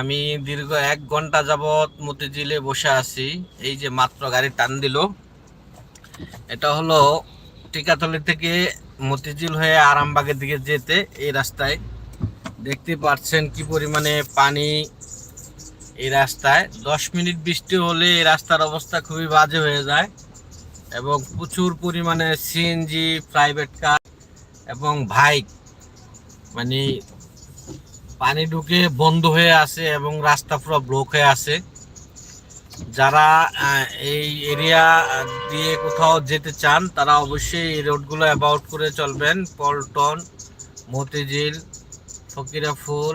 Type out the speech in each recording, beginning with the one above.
আমি দীর্ঘ এক ঘণ্টা যাবৎ মতিঝিলে বসে আছি। এই যে মাত্র গাড়ি টান দিল। এটা হলো টিকাতলি থেকে মতিঝিল হয়ে আরামবাগের দিকে যেতে এই রাস্তায়। দেখতে পাচ্ছেন কি পরিমাণে পানি এই রাস্তায়। দশ মিনিট বৃষ্টি হলে এই রাস্তার অবস্থা খুবই বাজে হয়ে যায় এবং প্রচুর পরিমাণে সিএনজি, প্রাইভেট কার এবং বাইক মানে পানি ঢুকে বন্ধ হয়ে আছে এবং রাস্তা পুরো ব্লক হয়ে আছে। যারা এই এরিয়া দিয়ে কোথাও যেতে চান, তারা অবশ্যই এই রোডগুলো অ্যাবাউট করে চলবেন। পল্টন, মতিঝিল ফকিরা ফুল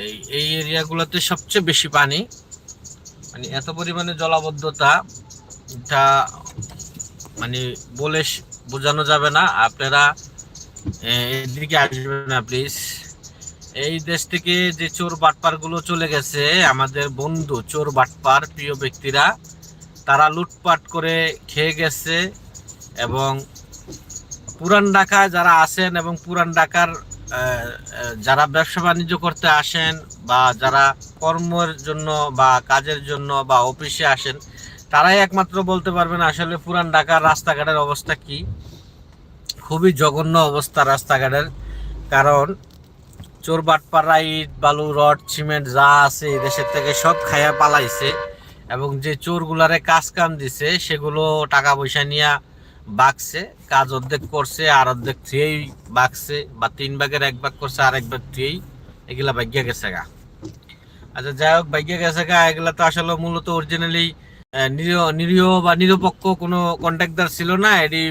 এই এই এরিয়াগুলোতে সবচেয়ে বেশি পানি। মানে এত পরিমাণে জলাবদ্ধতা, এটা মানে বলে বোঝানো যাবে না। আপনারা এদিকে আসবেন না, প্লিজ। এই দেশ থেকে যে চোর বাটপারগুলো চলে গেছে, আমাদের বন্ধু চোর বাটপার প্রিয় ব্যক্তিরা, তারা লুটপাট করে খেয়ে গেছে এবং পুরান ঢাকায় যারা আসেন এবং পুরান ঢাকার যারা ব্যবসা বাণিজ্য করতে আসেন বা যারা কর্মের জন্য বা কাজের জন্য বা অফিসে আসেন, তারাই একমাত্র বলতে পারবেন আসলে পুরান ঢাকার রাস্তাঘাটের অবস্থা কি। খুবই জঘন্য অবস্থা রাস্তাঘাটের, কারণ চোর বাটপাড়া ইট বালু, রড, সিমেন্ট, যা আছে দেশের থেকে সব খাইয়া পালাইছে। এবং যে চোরগুলারে কাজ কাম দিছে, সেগুলো টাকা পয়সা নিয়ে বাগছে কাজ অর্ধেক করছে আর অর্ধেক থুয়েই বাগছে বা তিন ভাগের এক ভাগ করছে আর এক ভাগ থুয়েই এগুলা ভাগ্যা গেছে গা। আচ্ছা যাই হোক, ভাগ্যা গেছে গা, এগুলা তো আসলে মূলত অরিজিনালি নিরীহ নিরীহ বা নিরপেক্ষ কোনো কন্ট্রাক্টর ছিল না, এটি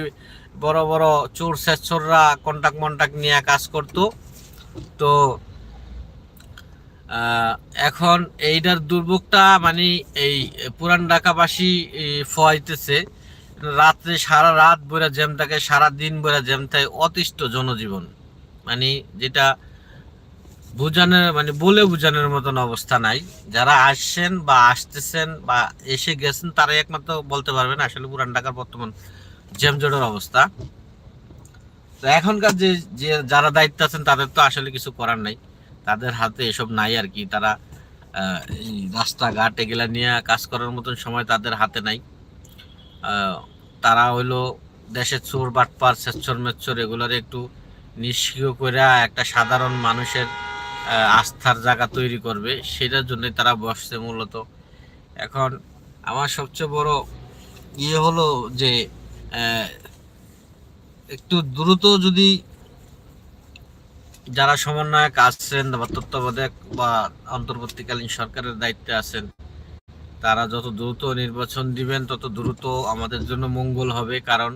বড় বড় চোর শেষররা কন্টাক্ট মন্টাক্ট নিয়ে কাজ করতো। তো এখন এইটার দুর্ভোগটা মানে এই পুরান ঢাকাবাসী ফোয়াইতেছে। রাত্রে সারা রাত বইরা জ্যাম থাকে, সারা দিন বইরা জ্যাম থাকে, অতিষ্ঠ জনজীবন। মানে যেটা বোঝানোর মানে বলে বোঝানোর মতন অবস্থা নাই। যারা আসছেন বা আসতেছেন বা এসে গেছেন, তারাই একমাত্র বলতে পারবেন আসলে পুরান ঢাকার বর্তমান জ্যামজটের অবস্থা। তো এখনকার যে যে যারা দায়িত্ব আছেন, তাদের তো আসলে কিছু করার নাই। তাদের হাতে এসব নাই আর কি। তারা রাস্তাঘাট এগুলা নিয়ে কাজ করার মতন সময় তাদের হাতে নাই। তারা হইল দেশের চোর, বাটপার সেচ্ছর মেচ্ছর এগুলোর একটু নিষ্ক্রিয় করে একটা সাধারণ মানুষের আস্থার জায়গা তৈরি করবে। সেটার জন্য তারা বসছে মূলত। এখন আমার সবচেয়ে বড় ইয়ে হলো যে একটু দ্রুত যদি যারা সমন্বয়ক আছেন বা তত্ত্বাবধায়ক বা অন্তর্বর্তীকালীন সরকারের দায়িত্বে আছেন, তারা যত দ্রুত নির্বাচন দিবেন, তত দ্রুত আমাদের জন্য মঙ্গল হবে। কারণ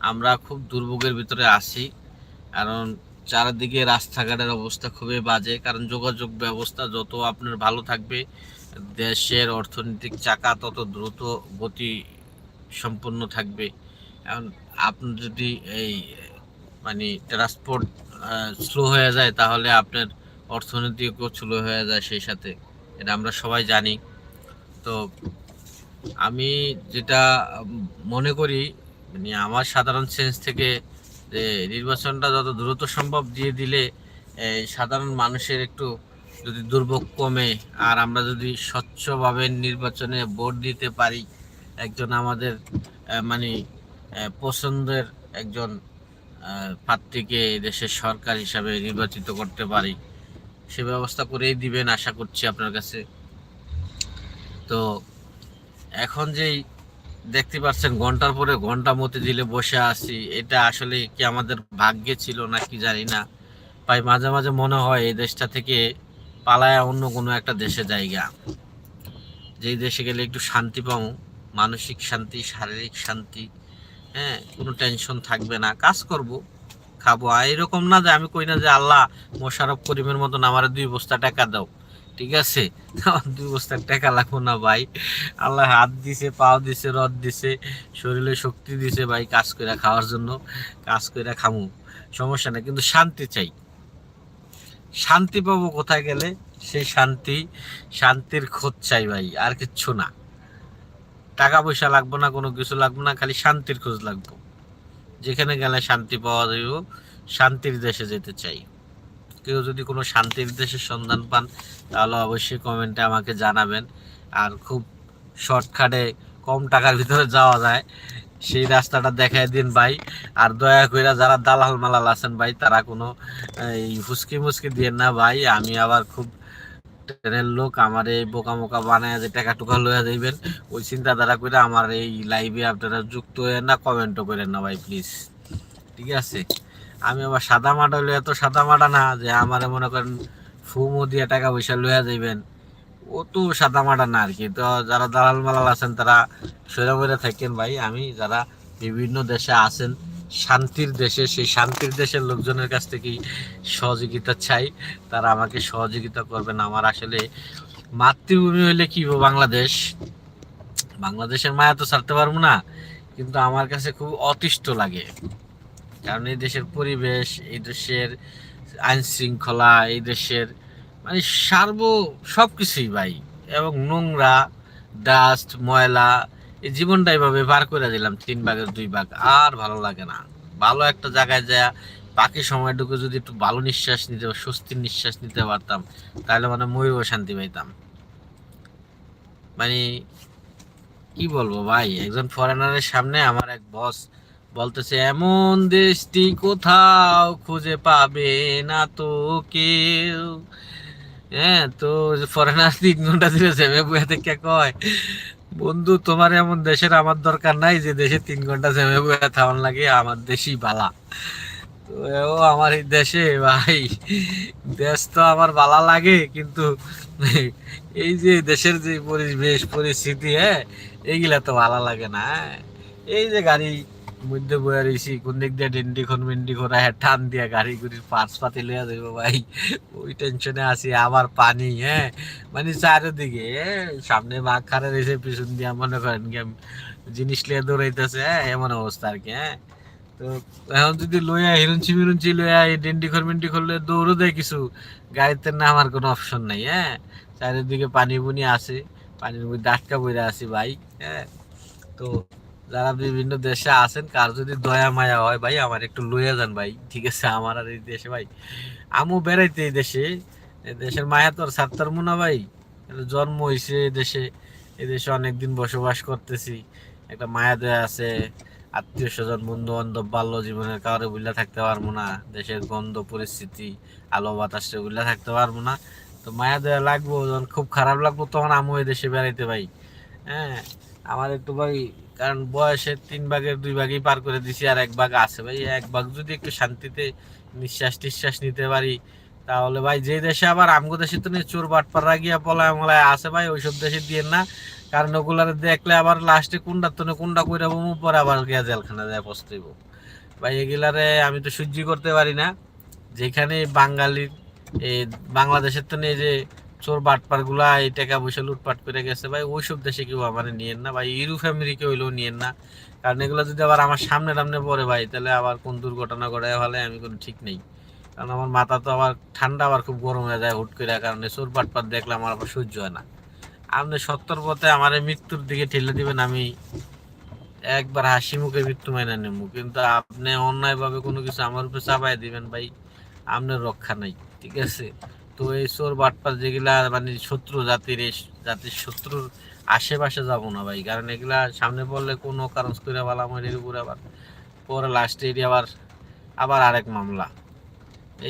আমরা খুব দুর্ভোগের ভিতরে আছি। কারণ চারিদিকে রাস্তাঘাটের অবস্থা খুবই বাজে। কারণ যোগাযোগ ব্যবস্থা যত আপনার ভালো থাকবে, দেশের অর্থনৈতিক চাকা তত দ্রুত গতি সম্পন্ন থাকবে। এখন আপনি যদি এই মানে ট্রান্সপোর্ট স্লো হয়ে যায়, তাহলে আপনার অর্থনীতিও স্লো হয়ে যায় সেই সাথে। এটা আমরা সবাই জানি। তো আমি যেটা মনে করি মানে আমার সাধারণ সেন্স থেকে যে নির্বাচনটা যত দ্রুত সম্ভব দিয়ে দিলে সাধারণ মানুষের একটু যদি দুর্ভোগ কমে, আর আমরা যদি স্বচ্ছভাবে নির্বাচনে ভোট দিতে পারি, একজন আমাদের মানে পছন্দের একজন প্রার্থীকে দেশের সরকার হিসাবে নির্বাচিত করতে পারি, সে ব্যবস্থা করেই দিবেন আশা করছি আপনার কাছে। তো এখন যেই দেখতে পাচ্ছেন, ঘণ্টার পরে ঘণ্টা মতে দিলে বসে আছি, এটা আসলে কি আমাদের ভাগ্যে ছিল না কি জানি না। তাই মাঝে মাঝে মনে হয় এই দেশটা থেকে পালায় অন্য কোনো একটা দেশে জায়গা। যেই দেশে গেলে একটু শান্তি পাবো, মানসিক শান্তি, শারীরিক শান্তি হ্যাঁ কোনো টেনশন থাকবে না, কাজ করব, খাব। আর এরকম না যে আমি কই না যে আল্লাহ মোশারফ করিমের মতন আমার দুই বস্তা টাকা দাও, ঠিক আছে? দুই বস্তার টাকা লাগবো না ভাই। আল্লাহ হাত দিছে, পাও দিছে রদ দিছে, শরীরে শক্তি দিছে ভাই কাজ করে খাওয়ার জন্য, কাজ করে খামু, সমস্যা নেই। কিন্তু শান্তি চাই। শান্তি পাবো কোথায় গেলে? সেই শান্তি, শান্তির খোঁজ চাই ভাই, আর কিচ্ছু না। টাকা পয়সা লাগবো না, কোনো কিছু লাগবো না, খালি শান্তির খোঁজ লাগবো। যেখানে গেলে শান্তি পাওয়া যাইব, শান্তির দেশে যেতে চাই। কেউ যদি কোনো শান্তির দেশের সন্ধান পান, তাহলে অবশ্যই কমেন্টে আমাকে জানাবেন। আর খুব শর্টকাটে কম টাকার ভিতরে যাওয়া যায়, সেই রাস্তাটা দেখাই দিন ভাই। আর দয়া করে যারা দালাল মালাল আছেন ভাই, তারা কোনো, এই ফুসকি মুসকি দিয়ে না ভাই। আমি আবার খুব ট্রেনের লোক আমার এই বোকা মোকা বানায় যে টাকা টুকা লইয়া দিবেন ওই চিন্তাধারা করে আমার এই লাইভে আপনারা যুক্ত হয়ে না কমেন্টও করেন না ভাই প্লিজ ঠিক আছে? আমি আবার সাদা মাটা হলে তো সাদা মাটা না যে আমার মনে করেন ফুমো দিয়ে টাকা পয়সা লইয়া যাইবেন, ও তো সাদা মাটা না আর কি। তো যারা দালাল মালাল আছেন, তারা সরে থাকেন ভাই। আমি যারা বিভিন্ন দেশে আছেন শান্তির দেশে, সেই শান্তির দেশের লোকজনের কাছ থেকেই সহযোগিতা চাই। তারা আমাকে সহযোগিতা করবেন। আমার আসলে মাতৃভূমি হইলে কি বাংলাদেশ? বাংলাদেশের মায়া তো ছাড়তে পারব না, কিন্তু আমার কাছে খুব অতিষ্ঠ লাগে। কারণ এই দেশের পরিবেশ, এই দেশের আইন শৃঙ্খলা, এই দেশের মানে সার্ব সব কিছুই ভাই। এবং নোংরা, ডাস্ট, ময়লা এই জীবনটা এইভাবে পার করে দিলাম, তিন ভাগের দুই ভাগ, আর ভালো লাগে না। ভালো একটা জায়গায় যায় বাকি সময়টুকু যদি একটু ভালো নিঃশ্বাস নিতে স্বস্তির নিঃশ্বাস নিতে পারতাম, তাহলে মানে ময়ূরও শান্তি পাইতাম। মানে কি বলব ভাই, একজন ফরেনারের সামনে আমার এক বস বলতেছে, এমন দেশটি কোথাও খুঁজে পাবে না তো কেউ? হ্যাঁ তো ফরেনার তিন ঘণ্টা থেকে কয় বন্ধু, তোমার এমন দেশের আমার দরকার নাই যে দেশে তিন ঘণ্টা সেমে বয়ে থামান লাগে, আমার দেশই বালা তো ও আমার এই দেশে, ভাই, দেশ তো আমার বালা লাগে, কিন্তু এই যে দেশের যে পরিবেশ, পরিস্থিতি হ্যাঁ এইগুলা তো ভালো লাগে না হ্যাঁ। এই যে গাড়ি মধ্যে বয়ে রয়েছি কোন দিক দিয়ে ডেন্ডি খন মেন্ডি খোরা হ্যাঁ টান দিয়া গাড়ি গুড়ির পার্স পাতি লইয়া যাব ভাই। ওই টেনশনে আছি আবার পানি হ্যাঁ? মানে চারিদিকে সামনে বাঘ খারে রয়েছে পিছন দিয়া মনে করেন কি জিনিস লিয়ে দৌড়াইতেছে হ্যাঁ এমন অবস্থা আর কি হ্যাঁ? তো এখন যদি লইয়া হিরুঞ্চি মিরুঞ্চি লইয়া এই ডেন্ডি খর মেন্ডি করলে দৌড়ও দেয় কিছু, গাড়িতে না আমার কোনো অপশন নাই হ্যাঁ? চারিদিকে পানি বুনি আছে, পানির মধ্যে আটকা বইরা আছি ভাই হ্যাঁ? তো যারা বিভিন্ন দেশে আছেন, কার যদি দয়া, মায়া হয়, ভাই, আমার একটু লইয়া যান, ভাই। ঠিক আছে, আমার আর এই দেশে, ভাই। আমু বেড়াইতে এই দেশে দেশের মায়া তো আর মুনা ভাই। জন্ম হয়েছে এই দেশে এই দেশে অনেকদিন বসবাস করতেছি। একটা মায়া দয়া আছে, আত্মীয় স্বজন বন্ধু বান্ধব বাল্য জীবনের কারও বুঝলা থাকতে পারব না। দেশের গন্ধ, পরিস্থিতি, আলো, বাতাস বুঝলা থাকতে পারব না। তো মায়া দয়া লাগবো, যখন খুব খারাপ লাগবো, তখন আমি এই দেশে বেড়াইতে, ভাই। হ্যাঁ আমার একটু, ভাই কারণ বয়সে তিন ভাগের দুই ভাগই পার করে দিছি আর এক ভাগ আছে ভাই। এক ভাগ যদি একটু শান্তিতে নিঃশ্বাস টিশ্বাস নিতে পারি, তাহলে ভাই যে দেশে আবার আমগো দেশে তো নিয়ে চোর বাটপার গিয়া পলায় মলায় আছে ভাই, ওইসব দেশে দিয়ে না। কারণ ওগুলার দেখলে আবার লাস্টে কোনটা তো কোনটা কইরা বমু, পরে আবার গিয়া জেলখানা যায় পস্তাইব। ভাই এগুলারে আমি তো সহ্য করতে পারি না। যেখানে বাঙালির বাংলাদেশের তো নিয়ে যে চোর বাটপারগুলা এই টাকা পয়সা লুটপাট করে গেছে। ভাই, ওইসব দেশে কেউ আমার নিয়েন না। ভাই, ইউরোপ আমেরিকা হইলেও নিয়েন না। কারণ এগুলো যদি আবার আমার সামনে টামনে পড়ে ভাই, তাহলে আবার কোন দুর্ঘটনা ঘটে ফেলে আমি কোনো ঠিক নেই। কারণ আমার মাথা তো আবার ঠান্ডা, আবার খুব গরম হয়ে যায় হুট করে কারণে চোর বাটপার দেখলে আমার আবার সহ্য হয় না। আপনি সত্তর পথে আমার মৃত্যুর দিকে ঠেলে দিবেন, আমি একবার হাসি মুখে মৃত্যু মাইনা নেব। কিন্তু আপনি অন্যায়ভাবে কোনো কিছু আমার উপরে চাপাই দিবেন ভাই, আপনার রক্ষা নাই, ঠিক আছে? তো এই চোর বাটপার যেগুলা মানে শত্রু জাতির জাতির শত্রুর আশেপাশে যাব না ভাই। কারণ এগুলা সামনে পড়লে কোনো কারণ করে এর উপরে আবার। পরে লাস্টে এটি আবার আবার আরেক মামলা।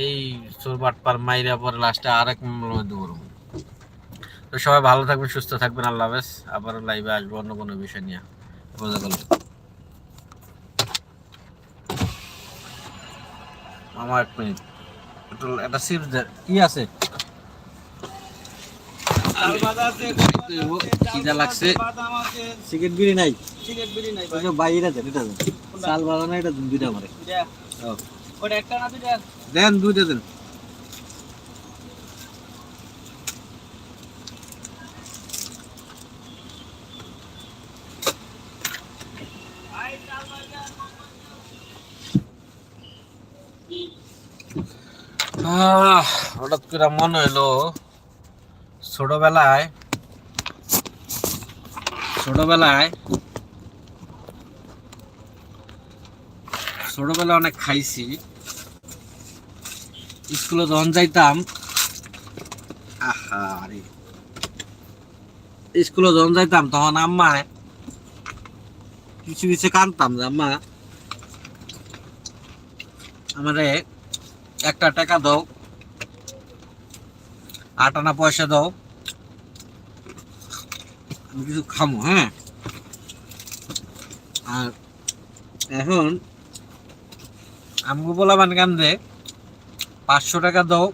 এই চোর বাটপার মাইরা পরে লাস্টে আরেক মামলা মধ্যে তো সবাই ভালো থাকবেন, সুস্থ থাকবেন, আল্লাহ হাফেজ। আবারও লাইভে আসব অন্য কোনো বিষয় নিয়ে। বোঝা গেল আমার এক মিনিট। একটু একটা চিপস দে। কি আছে? খিদা লাগছে। চিকেন বিরি নাই। ওই যে বাইরে দেন এটা দেন। চাল ভালো না এটা দেন দুইটা? দেন দুইটা দেন আহ, হঠাৎ করে মনে হইল ছোটবেলায় ছোটবেলায় ছোটবেলায় অনেক খাইছি। স্কুলে যখন যাইতাম আহা স্কুলে যখন যাইতাম তখন আম্মা কিছু কিছু কানতাম যে আম্মা, আমারে একটা টাকা দাও। আট আনা পয়সা দাও। আমি কিছু খামো হ্যাঁ? আর এখন আমগো বলা মানে কান্দে, পাঁচশো টাকা দাও।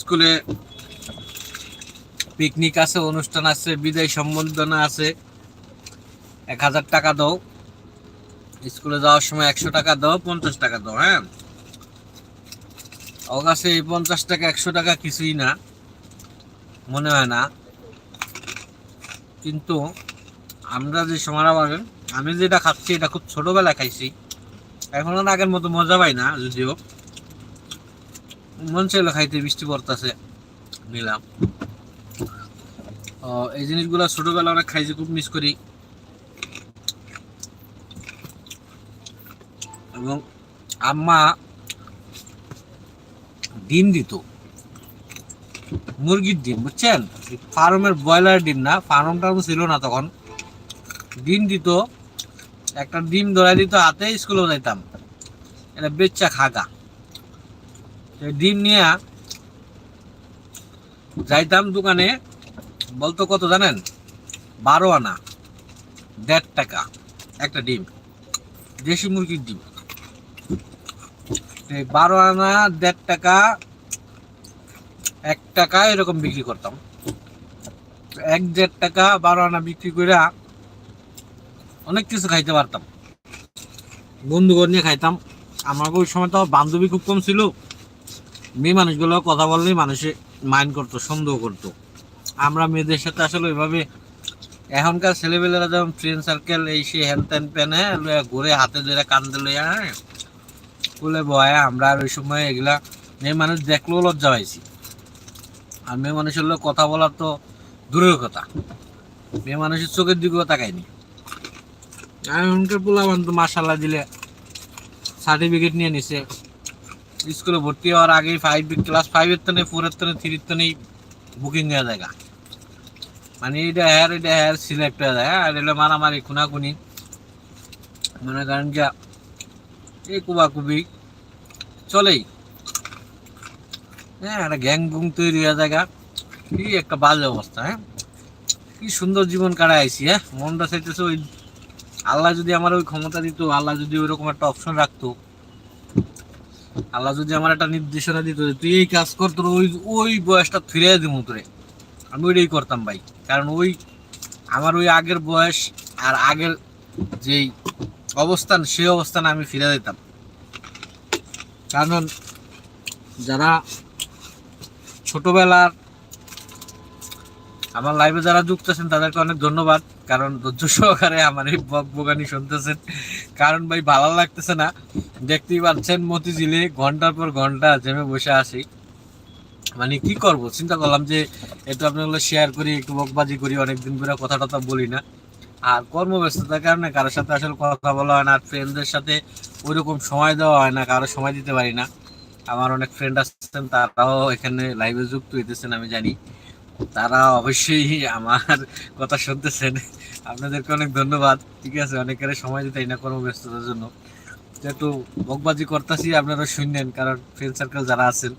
স্কুলে পিকনিক আছে, অনুষ্ঠান আছে, বিদায় সম্বর্ধনা আছে, এক হাজার টাকা দাও। স্কুলে যাওয়ার সময় একশো টাকা দাও, পঞ্চাশ টাকা দাও হ্যাঁ? কাছে এই পঞ্চাশ টাকা, একশো টাকা কিছুই না, মনে হয় না। কিন্তু আমরা যে সময় পাবেন আমি যেটা খাচ্ছি, এটা খুব ছোটবেলায় খাইছি। এখন আগের মতো মজা পাই না, যদিও। মন চাইলো খাইতে, বৃষ্টি পড়তেছে, নিলাম। এই জিনিসগুলো ছোটবেলা অনেক খাইছি, খুব মিস করি। এবং আম্মা ডিম দিত। মুরগির ডিম, বুঝছেন? ফার্মের ব্রয়লার ডিম না ফার্ম টার্ম ছিল না তখন। ডিম দিত, একটা ডিম ধরাই দিত, হাতে স্কুলেও যাইতাম। এটা বেচ্চা খাগা। ডিম নিয়ে যাইতাম দোকানে, বলতো কত জানেন? বারো আনা, দেড় টাকা, একটা ডিম। দেশি মুরগির ডিম। বারো আনা, দেড় টাকা, এক টাকা এরকম বিক্রি করতাম। এক দেড় টাকা বারো আনা বিক্রি করে অনেক কিছু খাইতে পারতাম। বন্ধুগণ নিয়ে খাইতাম। আমার ওই সময় তো বান্ধবী খুব কম ছিল। মেয়ে মানুষগুলো কথা বললেই মানুষে মাইন্ড করতো, সন্দেহ করতো। আমরা মেয়েদের সাথে আসলে ওইভাবে এখনকার ছেলেবেলেরা যেমন ফ্রেন্ড সার্কেল এই সে হ্যান ত্যান প্যানে ঘুরে হাতে ধরে কান্দে লইয়া হ্যাঁ? স্কুলে বয়, আমরা আর ওই সময় এগুলা মেয়ে মানুষ দেখলেও লজ্জা পাইছি। আর মেয়ে মানুষের লোক কথা বলার তো দূরের কথা। মেয়ে মানুষের চোখের দিকেও তাকায়নি। এখনকার পোলাবান তো মাসাল্লাহ দিলে সার্টিফিকেট নিয়ে নিছে। স্কুলে ভর্তি হওয়ার আগে ফাইভ ক্লাস ফাইভের তো নেই ফোরের তো নেই থ্রির তো নেই বুকিং দেওয়া জায়গা। মানে এটা হ্যার এটা হ্যার সিলেক্ট হয়ে যায় আর এটা মারামারি, খুনাখুনি। মনে করেন যে এই কুবাকুবি। চলেই। হ্যাঁ একটা গ্যাং গুং তৈরি হয়ে জায়গা। কি একটা বাজে অবস্থা হ্যাঁ? কি সুন্দর জীবন কাটায় আইছি হ্যাঁ? মনটা চাইতেছে ওই আল্লাহ যদি আমার ওই ক্ষমতা দিত, আল্লাহ যদি ওইরকম একটা অপশন রাখতো, আল্লাহ যদি আমার একটা নির্দেশনা দিত তুই এই কাজ কর, তোর ওই ওই বয়সটা ফিরে দিব তোরে আমি ওইটাই করতাম ভাই। কারণ ওই, আমার ওই আগের বয়স আর আগের যেই অবস্থান সেই অবস্থানে আমি ফিরে দিতাম কারণ যারা ছোটবেলার, আমার লাইভে যারা যুক্ত আছেন, তাদেরকে অনেক ধন্যবাদ। কারণ ধৈর্য সহকারে আমার এই বক বগানি শুনতেছেন। কারণ ভাই, ভালো লাগতেছে না। দেখতেই পাচ্ছেন মতিঝিলে ঘণ্টার পর ঘণ্টা জেমে বসে আছি। মানে কি করব? চিন্তা করলাম যে একটু আপনাগুলো শেয়ার করি, একটু বকবাজি করি, অনেকদিন ধরে কথা টথা বলি না। আর কর্মব্যস্ততার কারণে কারোর সাথে আসলে কথা বলা হয় না, আর ফ্রেন্ডদের সাথে ওইরকম সময় দেওয়া হয় না কারও সময় দিতে পারি না। আমার অনেক ফ্রেন্ড আসছেন, তারাও এখানে লাইভে যুক্ত হইতেছেন, আমি জানি। তারা অবশ্যই আমার কথা শুনতেছেন। আপনাদেরকে অনেক ধন্যবাদ। ঠিক আছে, অনেকের সময় দিতে না কর্মব্যস্ততার জন্য। একটু বকবাজি করতেছি, আপনারা শুনলেন, কারণ ফ্রেন্ড সার্কেল যারা আছেন,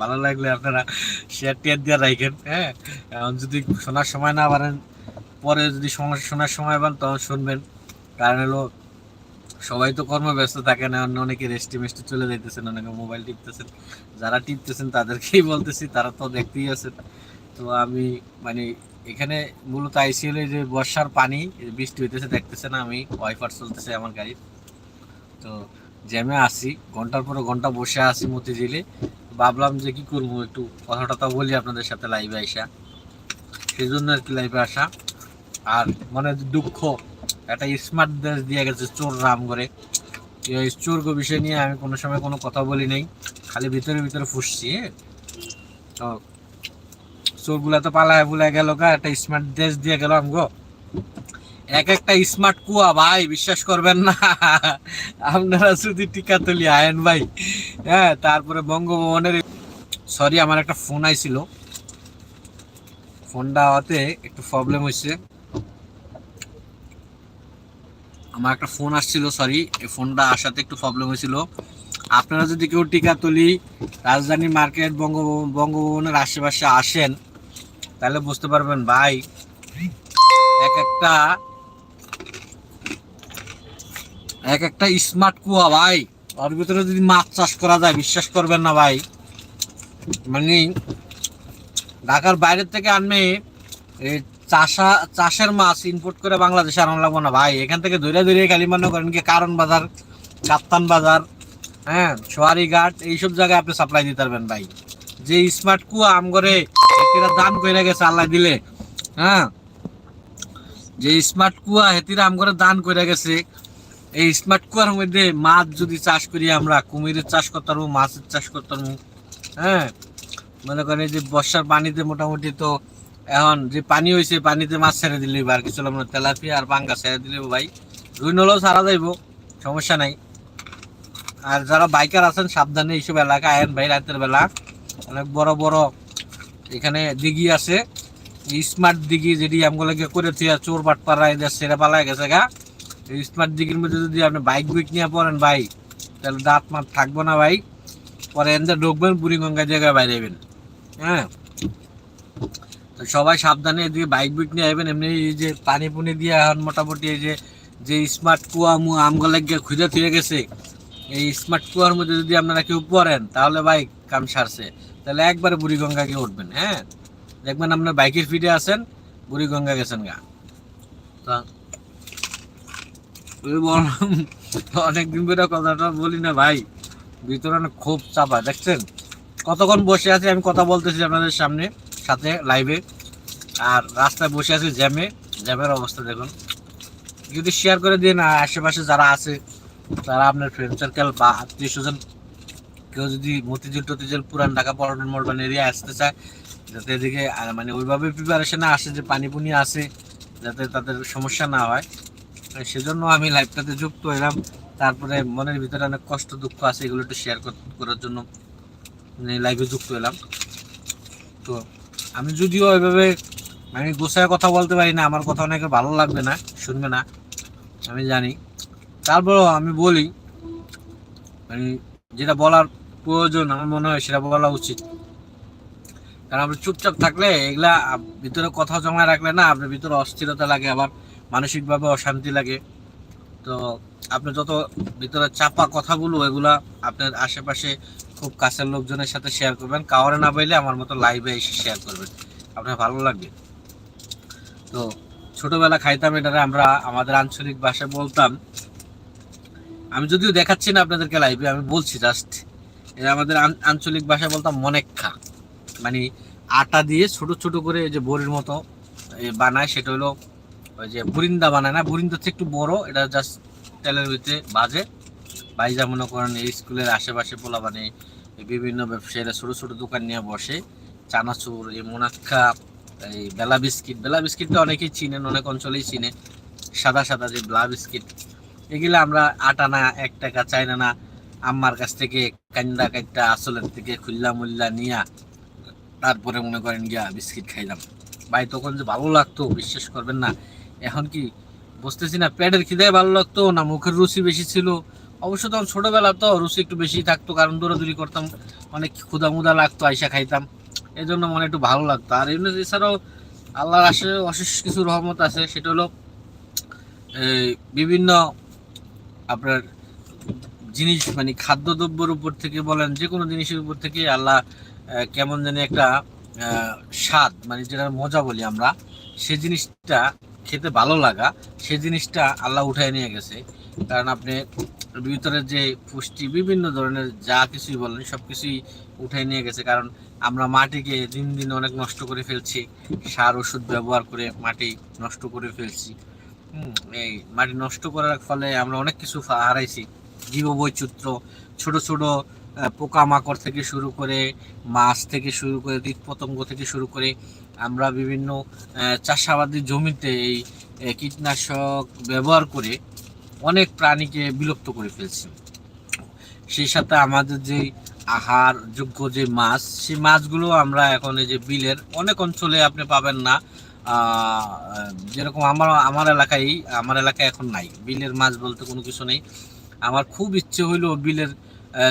ভালো লাগলে আপনারা শেয়ার টিয়ার দিয়ে রাখেন হ্যাঁ? যদি শোনার সময় না পারেন পরে যদি শোনার সময় পান, তখন শুনবেন। কারণ হলো, সবাই তো কর্মব্যস্ত থাকে না, অন্য অনেকে রেস্টি মেস্টি চলে যাইতেছেন, অনেকে মোবাইল টিপতেছেন। যারা টিপতেছেন, তাদেরকেই বলতেছি, তারা তো দেখতেই আছেন। তো আমি মানে এখানে মূলত আইসিএল যে বর্ষার পানি বৃষ্টি হইতেছে, দেখতেছে না আমি ওয়াইফার চলতেছে আমার গাড়ির তো জ্যামে আসি ঘণ্টার পরে ঘণ্টা বসে আসি মতিঝিলে। ভাবলাম যে কি করব, একটু কথা টথা বলি আপনাদের সাথে লাইভে আইসা। সেই জন্য আর কি লাইভে আসা। আর মনে দুঃখ। একটা স্মার্ট দেশ দিয়ে গেছে, চোর রাম করে। এই চোর বিষয় নিয়ে আমি কোনো সময় কোনো কথা বলি নাই। খালি ভিতরে ভিতরে ফুসছি? তো চোরগুলা তো পালায় বুলায় গেল গা, একটা স্মার্ট দেশ দিয়ে গেল আমগো। এক একটা স্মার্ট কুয়া, ভাই, বিশ্বাস করবেন না। আপনারা যদি টিকা তুলি, আয়েন ভাই। হ্যাঁ তারপরে বঙ্গভবনের সরি আমার একটা ফোন আইছিল। ফোনটা হতে একটু প্রবলেম হয়েছে আমার একটা ফোন আসছিল সরি এই ফোনটা আসাতে একটু প্রবলেম হয়েছিল। আপনারা যদি কেউ টিকাতলি রাজধানী মার্কেট বঙ্গভবন বঙ্গভবনের আশেপাশে আসেন, তাহলে বুঝতে পারবেন, ভাই, এক একটা এক একটা স্মার্ট কুয়া, ভাই। ওর ভিতরে যদি মাছ চাষ করা যায়, বিশ্বাস করবেন না, ভাই। মানে ঢাকার বাইরের থেকে আনবে চাষা, চাষের মাছ ইম্পোর্ট করে বাংলাদেশে আনানো লাগবো না ভাই। এখান থেকে ধরে ধরে খালি মনে করেন কি কারণ বাজার, কাপ্তান বাজার হ্যাঁ সোয়ারি ঘাট এইসব জায়গায় আপনি সাপ্লাই দিতে পারবেন ভাই। যে স্মার্ট কুয়া আম করে হেতিরা দান করে গেছে আল্লাহ দিলে হ্যাঁ যে স্মার্ট কুয়া হেতিরা আম করে দান করে গেছে, এই স্মার্ট কুয়ার মধ্যে মাছ যদি চাষ করি আমরা, কুমিরের চাষ করতে পারব, মাছের চাষ করতে পারব হ্যাঁ মনে করেন যে বর্ষার পানিতে মোটামুটি তো এখন যে পানি হয়েছে পানিতে মাছ ছেড়ে দিলে আর কিছু আমরা তেলাপিয়া আর পাঙ্গা ছেড়ে দিলে ভাই রুই নলেও ছাড়া যাইব, সমস্যা নাই। আর যারা বাইকার আছেন, সাবধানে এইসব এলাকা আয়েন ভাই রাতের বেলা। অনেক বড় বড় এখানে দিঘি আছে। স্মার্ট দিঘি যেটি আমগুলোকে করে থিয়া চোর বাটপাড়া এদের সেরে পালায় গেছে গা। এই স্মার্ট দিঘির মধ্যে যদি আপনি বাইক বুইক নিয়ে পড়েন ভাই, তাহলে দাঁত মাত থাকব না ভাই। পরে এনতে ঢুকবেন, বুড়িগঙ্গা জায়গায় বাইরে হ্যাঁ? তো সবাই সাবধানে এদিকে বাইক বুইক নিয়ে আসবেন এমনি এই যে পানি পুনি দিয়ে এখন মোটামুটি এই যে যে স্মার্ট কুয়া মু আমগুলো গিয়ে খুঁজে থুয়ে গেছে, এই স্মার্ট কুয়ার মধ্যে যদি আপনারা কেউ পড়েন, তাহলে বাইক কাম সারছে। তাহলে একবারে বুড়িগঙ্গা গিয়ে উঠবেন হ্যাঁ? দেখবেন আপনার বাইকের ফিটে আছেন, বুড়িগঙ্গা গেছেন গা। তা অনেকদিন ধরে কথাটা বলি না ভাই, ভিতরে অনেক খুব চাপা, দেখছেন? কতক্ষণ বসে আছি আমি কথা বলতেছি আপনাদের সামনে। সাথে লাইভে আর রাস্তায় বসে আছি জ্যামে জ্যামের অবস্থা দেখুন। যদি শেয়ার করে দিন আশেপাশে যারা আছে, তারা আপনার ফ্রেন্ড সার্কেল বা আত্মীয় স্বজন, কেউ যদি মতিঝিল টতিঝিল, পুরান ঢাকা, পল্টন মল্টন এরিয়া আসতে চায়, যাতে এদিকে মানে ওইভাবে প্রিপারেশনে আসে যে পানি পুনি আসে যাতে তাদের সমস্যা না হয়। সেজন্য আমি লাইভটাতে যুক্ত হলাম তারপরে মনের ভিতরে অনেক কষ্ট, দুঃখ আছে, এগুলো একটু শেয়ার করার জন্য লাইভে যুক্ত হলাম তো আমি যদিও ওইভাবে আমি গোসায় কথা বলতে পারি না, আমার কথা অনেকে ভালো লাগবে না, শুনবে না, আমি জানি। তারপরেও আমি বলি মানে যেটা বলার প্রয়োজন আমার মনে হয় সেটা বলা উচিত। কারণ আপনি চুপচাপ থাকলে এগুলা ভিতরে কথা জমা রাখলে না আপনার ভিতরে অস্থিরতা লাগে, আবার মানসিকভাবে অশান্তি লাগে। তো আপনি যত ভিতরে চাপা কথাগুলো, এগুলা আপনার আশেপাশে খুব কাছের লোকজনের সাথে শেয়ার করবেন। কাউরে না পাইলে আমার মতো লাইভে এসে শেয়ার করবেন। আপনার ভালো লাগবে। তো ছোটবেলা খাইতাম এটারে, আমরা আমাদের আঞ্চলিক ভাষায় বলতাম, আমি যদিও দেখাচ্ছি না আপনাদেরকে লাইভে আমি বলছি জাস্ট এটা আমাদের আঞ্চলিক ভাষায় বলতাম মনেক্ষা। মানে আটা দিয়ে ছোট ছোট করে যে বড়ির মতো বানায়, সেটা হলো ওই যে বুরিন্দা বানায় না, বুরিন্দা হচ্ছে একটু বড়, এটা জাস্ট তেলের ভিতরে বাজে বাইজা মনে করেন এই স্কুলের আশেপাশে পোলা মানে বিভিন্ন ব্যবসায়ীরা ছোটো ছোটো দোকান নিয়ে বসে চানাচুর, এই মোনাক্ষা এই বেলা বিস্কিট, বেলা বিস্কিটটা অনেকেই চিনেন, অনেক অঞ্চলেই চিনে। সাদা সাদা যে বেলা বিস্কিট, এগুলো আমরা আটা না এক টাকা চাইনা না আম্মার কাছ থেকে কান্দা কাইটা আসলের থেকে খুল্লা মুল্লা নিয়া তারপরে মনে করেন গিয়া বিস্কিট খাইলাম। ভাই তখন যে ভালো লাগতো, বিশ্বাস করবেন না। এখন কি, বুঝতেছি না, পেটের খিদায় ভালো লাগতো না, মুখের রুচি বেশি ছিল অবশ্য তখন ছোটবেলা তো রুচি একটু বেশি থাকতো, কারণ দৌড়াদৌড়ি করতাম, অনেক ক্ষুদা মুদা লাগতো, আইসা খাইতাম। এই জন্য মনে একটু ভালো লাগতো। আর এমনি এছাড়াও আল্লাহর আসে অশেষ কিছু রহমত আছে, সেটা হলো বিভিন্ন আপনার জিনিস মানে খাদ্যদ্রব্যের উপর থেকে বলেন যে কোনো জিনিসের উপর থেকে আল্লাহ কেমন জানি একটা স্বাদ মানে যেটা মজা বলি আমরা, সে জিনিসটা খেতে ভালো লাগা, সে জিনিসটা আল্লাহ উঠায় নিয়ে গেছে। কারণ আপনি ভিতরে যে পুষ্টি, বিভিন্ন ধরনের যা কিছুই বলেন সব কিছুই উঠায় নিয়ে গেছে। কারণ আমরা মাটিকে দিন দিন অনেক নষ্ট করে ফেলছি। সার, ওষুধ ব্যবহার করে মাটি নষ্ট করে ফেলছি। এই মাটি নষ্ট করার ফলে আমরা অনেক কিছু হারাইছি। জীব বৈচিত্র্য ছোট ছোট পোকামাকড় থেকে শুরু করে মাছ থেকে শুরু করে কীট পতঙ্গ থেকে শুরু করে আমরা বিভিন্ন চাষাবাদি জমিতে এই কীটনাশক ব্যবহার করে অনেক প্রাণীকে বিলুপ্ত করে ফেলছি। সেই সাথে আমাদের যে আহার যোগ্য যে মাছ, সেই মাছগুলো আমরা এখন এই যে বিলের অনেক অঞ্চলে আপনি পাবেন না। যেরকম আমার আমার এলাকায় আমার এলাকায় এখন নাই। বিলের মাছ বলতে কোনো কিছু নেই। আমার খুব ইচ্ছে হইল বিলের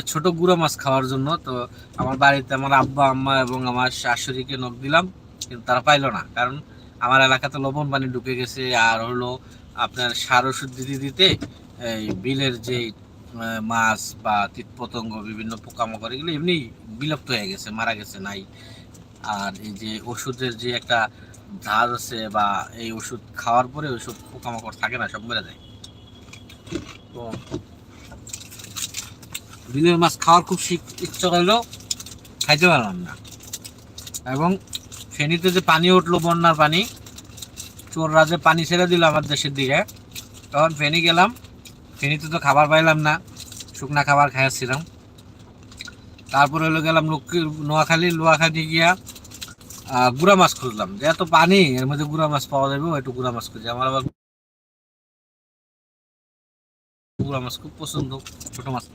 ছোট গুঁড়ো মাছ খাওয়ার জন্য। তো আমার বাড়িতে আমার আব্বা, আম্মা এবং আমার শাশুড়িকে নখ দিলাম, কিন্তু তারা পাইলো না। কারণ আমার এলাকাতে লবণ পানি ঢুকে গেছে, আর হলো আপনার সার ওষুধ দিতে দিতে এই বিলের যে মাছ বা কীট পতঙ্গ বিভিন্ন পোকামাকড়, এগুলো এমনি বিলুপ্ত হয়ে গেছে, মারা গেছে নাই। আর এই যে ওষুধের যে একটা ধার আছে বা এই ওষুধ খাওয়ার পরে ওষুধ পোকামাকড় থাকে না, সব মরে যায়। তো বিলের মাছ খাওয়ার খুব ইচ্ছা করলেও খাইতে পারলাম না। এবং ফেনীতে যে পানি উঠল বন্যার পানি চোররা যে পানি ছেড়ে দিল আমার দেশের দিকে। তখন ফেনি গেলাম। ফেনিতে তো খাবার পাইলাম না, শুকনা খাবার খাইয়াছিলাম। তারপরে হলো গেলাম লক্ষ্মী নোয়াখালী নোয়াখালী গিয়া গুড়া মাছ খুঁজলাম। যে এত পানি, এর মধ্যে গুড়া মাছ পাওয়া যাবে একটু গুড়া মাছ খুঁজি। আমার আবার গুড়া মাছ খুব পছন্দ, ছোট মাছ।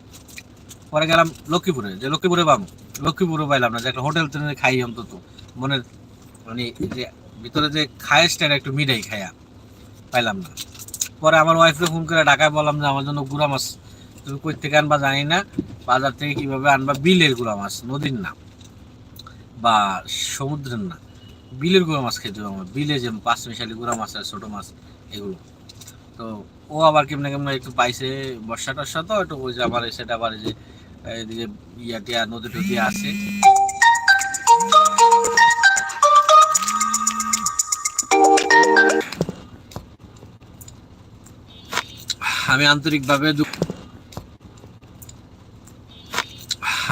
পরে গেলাম লক্ষ্মীপুরে, যে লক্ষ্মীপুরে পাবো। লক্ষ্মীপুরে পাইলাম না, যে একটা হোটেল ট্রেনে খাই অন্তত। মানে যে ভিতরে যে খায় স্টাইল একটু মিডাই খায়া। পাইলাম না। পরে আমার ওয়াইফকে ফোন করে ঢাকায় বললাম যে, আমার জন্য গুড়া মাছ তুমি কই থেকে আনবা জানি না। বাজার থেকে কীভাবে আনবা? বিলের গুড়া মাছ, নদীর না। বা সমুদ্রের না। বিলের গুঁড়া মাছ খেতে হবে আমার। বিলে যে পাঁচ মিশালি গুঁড়া মাছ আছে ছোটো মাছ, এগুলো। তো ও আবার কেমনে কেমনে একটু পাইছে বর্ষা টর্ষা তো, একটু ওই যে আবার সেটা আবার এই যে এদিকে ইয়া টিয়া নদী টদী আছে। আমি আন্তরিকভাবে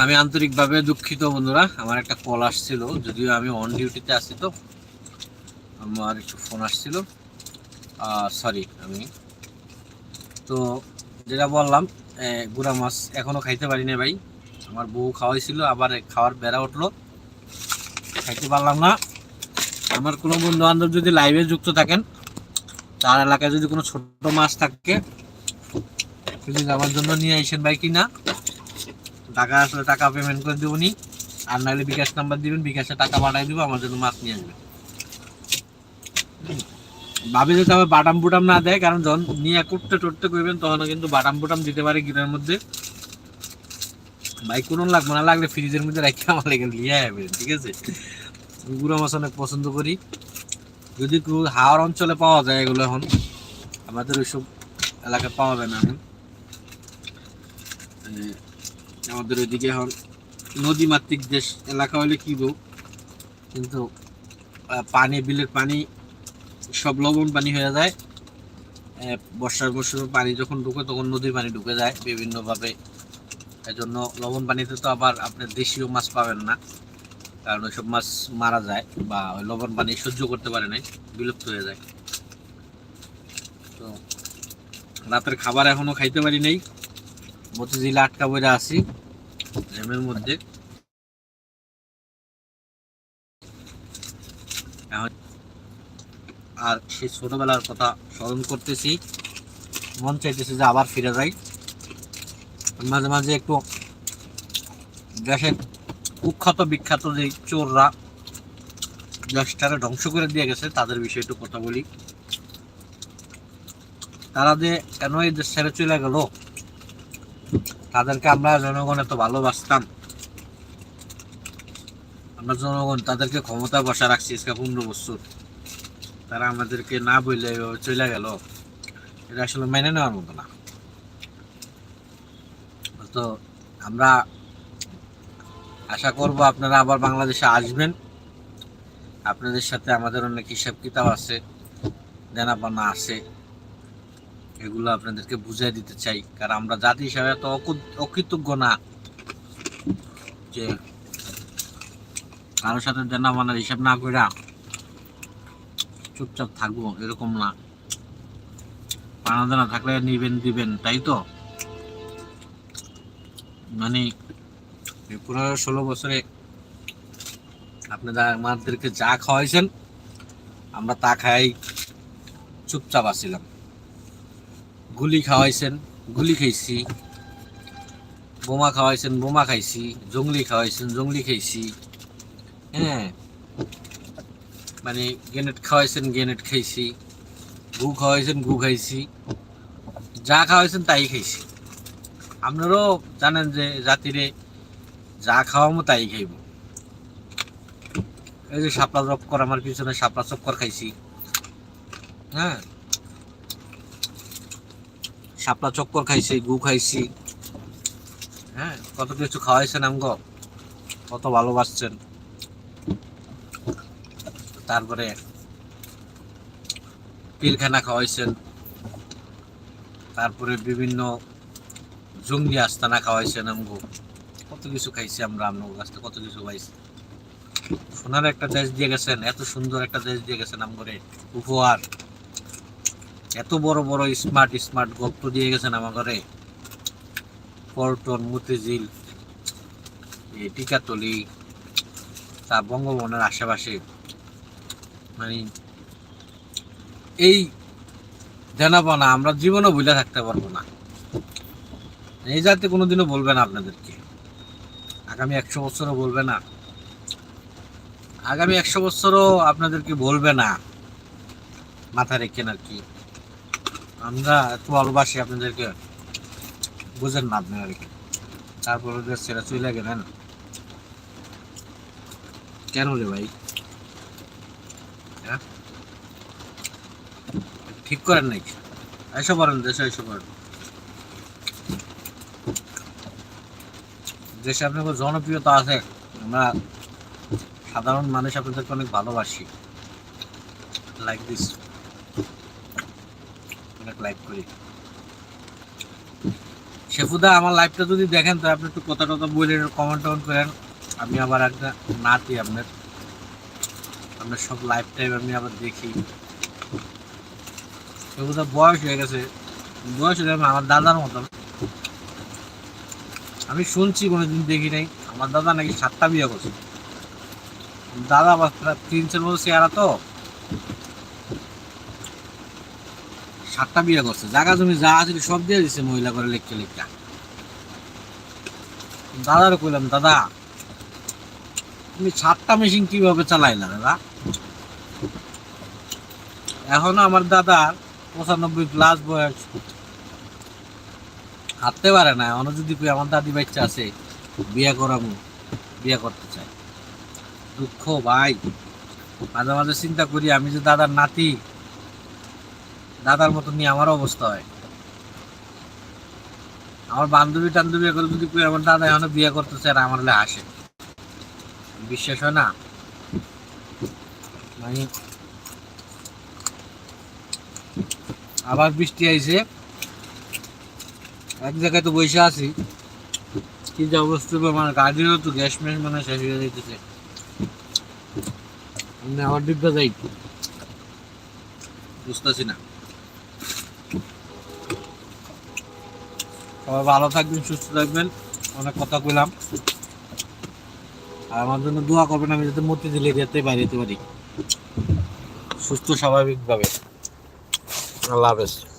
আমি আন্তরিকভাবে দুঃখিত বন্ধুরা। আমার একটা কল আসছিল, যদিও আমি অন ডিউটিতে আছি তো। আমার একটু ফোন আসছিল। সরি আমি তো যেটা বললাম গুড়া মাছ এখনও খাইতে পারি না ভাই। আমার বউ খাওয়াইছিল, আবার খাওয়ার বেড়া উঠল। খাইতে পারলাম না। আমার কোনো বন্ধু বান্ধব যদি লাইভে যুক্ত থাকেন, তার এলাকায় যদি কোনো ছোট মাছ থাকে যদি আমার জন্য নিয়ে আইসেন ভাই কিনা? টাকা আসলে টাকা পেমেন্ট করে দেবো নি। আর নাহলে বিকাশ নাম্বার দিবেন, বিকাশে টাকা পাঠাই দিব, আমার জন্য মাছ নিয়ে আসবেন। ভাবি যে তবে বাটাম বুটাম না দেয়, কারণ যখন নিয়ে করতে টরতে করবেন তখন কিন্তু বাটাম বুটাম দিতে পারে গিটার মধ্যে। ভাই কোনো লাগবে না, লাগলে ফ্রিজের মধ্যে রাখি আমার লেগে নিয়ে যাবে ঠিক আছে? গুঁড়ো মাছ অনেক পছন্দ করি। যদি হাওড় অঞ্চলে পাওয়া যায় এগুলো এখন, আমাদের ওইসব এলাকায় পাওয়া যায় না এখন। আমাদের ওইদিকে এখন নদী মাতৃক দেশ, এলাকা হলে কি গো কিন্তু পানি, বিলের পানি, সব লবণ পানি হয়ে যায়। বর্ষার মৌসুমে পানি যখন ঢুকে তখন নদীর পানি ঢুকে যায় বিভিন্নভাবে। এই জন্য লবণ পানিতে তো আবার আপনি দেশীয় মাছ পাবেন না, কারণ ওইসব মাছ মারা যায় বা ওই লবণ পানি সহ্য করতে পারে নাই, বিলুপ্ত হয়ে যায়। তো, রাতের খাবার এখনও খাইতে পারি নাই। মতিঝিলে আটকা বইরা আছি, জ্যামের মধ্যে। আর সেই ছোটবেলার কথা স্মরণ করতেছি। মন চাইতেছে যে আবার ফিরে যাই। মাঝে মাঝে একটু দেশের কুখ্যাত বিখ্যাত যে চোররা দেশটাকে ধ্বংস করে দিয়ে গেছে, তাদের বিষয়ে একটু কথা বলি। তারা যে কেন এই দেশ ছেড়ে চলে গেল? তাদেরকে আমরা জনগণ এত ভালোবাসতাম। আমরা জনগণ, তাদেরকে ক্ষমতা বসা রাখছি আজকে পনেরো বছর। তারা আমাদেরকে না বললে চলে গেল। এটা আসলে মেনে নেওয়ার মতো না। তো আমরা আশা করব আপনারা আবার বাংলাদেশে আসবেন। আপনাদের সাথে আমাদের অনেক হিসাব কিতাব আছে দেনা পানা আছে। এগুলো আপনাদেরকে বুঝিয়ে দিতে চাই। কারণ আমরা জাতি হিসাবে এত অকৃতজ্ঞ না যে কারোর সাথে দেনা পানার হিসাব না কইরা চুপচাপ থাকব, এরকম না। পানা দেনা থাকলে নিবেন, দিবেন, তাই তো? মানে পনেরো ষোলো বছরে আপনারা আমাদেরকে যা খাওয়াইছেন, আমরা তা খাই চুপচাপ আসছিলাম গুলি খাওয়াইছেন, গুলি খাইছি, বোমা খাওয়াইছেন, বোমা খাইছি, জঙ্গলি খাওয়াইছেন, জঙ্গলি খাইছি হ্যাঁ। মানে গ্রেনেড খাওয়াইছেন, গ্রেনেড খাইছি, গু খাওয়াইছেন, গু খাইছি, যা খাওয়াইছেন তাই খাইছি। আপনারাও জানেন যে জাতিরে যা খাওয়ামো তাই খাইব। এই যে শাপলা চক্কর, আমার পিছনে শাপলা চক্কর খাইছি। হ্যাঁ। শাপলা চক্কর খাইছি, গু খাইছি। হ্যাঁ কত কিছু খাওয়াইছেন আমগো? কত ভালোবাসছেন। তারপরে পিলখানা খাওয়াইছেন। তারপরে বিভিন্ন জঙ্গি আস্তানা খাওয়াইছেন আমগো। কত কিছু খাইছি আমরা আপনার কাছ কত কিছু খাইছি সোনার একটা দেশ দিয়ে গেছেন, এত সুন্দর একটা দেশ দিয়ে গেছেন আমগরে উপহার। এত বড় বড় স্মার্ট স্মার্ট গপ্প দিয়ে গেছেন আমার ঘরে। পল্টন, মতিঝিল টিকাতলি তা বঙ্গভবনের আশেপাশে। মানে এই দেনাপানা আমরা জীবনও ভুলে থাকতে পারব না। এই জাতি কোনোদিনও বলবে না আপনাদেরকে। আগামী একশো বছরও বলবে না। আগামী একশো বছরও আপনাদেরকে বলবে না। মাথা রেখেন আর কি। আমরা এত ভালোবাসি আপনাদেরকে। বুঝেন না আপনারা রেখে তারপর ওদের ছেড়ে চলে গেলেন। কেন রে ভাই? হ্যাঁ? ঠিক করেন নাকি এসব করেন দেশে এসব করেন দেশে আপনার জনপ্রিয়তা আছে। আমরা সাধারণ মানুষ আপনাদেরকে অনেক ভালোবাসি। লাইক দিস লাইক করি। শেফুদা, আমার লাইভটা যদি দেখেন তো আপনি একটু কথা টথা বলে কমেন্ট টমেন্ট করেন। আমি আবার একটা নাতি, আপনার আপনার সব লাইফ টাইম আমি আবার দেখি। শেফুদা, বয়স হয়ে গেছে। বয়স হয়ে গেছে, আমার দাদার মতন। আমি শুনছি, কোনোদিন দেখি নাই। আমার দাদা নাকি সাতটা বিয়ে করছে। দাদা আবার তিন চার বছর চেহারা তো। সাতটা বিয়ে করছে। জায়গা জমি যা আছে সব দিয়ে দিছে মহিলা করে লিখতে লিখতে দাদার কইলাম, দাদা, তুমি সাতটা মেশিন কীভাবে চালাইলা দাদা? এখনও আমার দাদার পঁচানব্বই প্লাস বয়স। হাঁটতে পারে না, এখনও যদি আমার দাদি বাচ্চা আছে, বিয়ে করাবো বিয়ে করতে চাই। দুঃখ ভাই, মাঝে মাঝে চিন্তা করি আমি যে দাদার নাতি দাদার মতন নিয়ে আমার অবস্থা হয়। আমার বান্ধবী টান্ধবী করে যদি আমার দাদা এখনও বিয়ে করতে চায় আর আমার হাসে বিশ্বাস হয় না? মানে আবার বৃষ্টি আইছে। এক জায়গায় তো বসে আছি। কি যে অবস্থা আমার গাড়িরও তো গ্যাস ম্যাস মানে শেষ হয়ে যাইতেছে। আমি আবার ডিব্বা যাই। বুঝতেছি না। সবাই ভালো থাকবেন, সুস্থ থাকবেন। অনেক কথা কইলাম। আর আমার জন্য দোয়া করবেন, আমি যাতে মূর্তি দিলে যেতে বাইরে যেতে পারি। সুস্থ, স্বাভাবিকভাবে। আল্লাহ হাফেজ।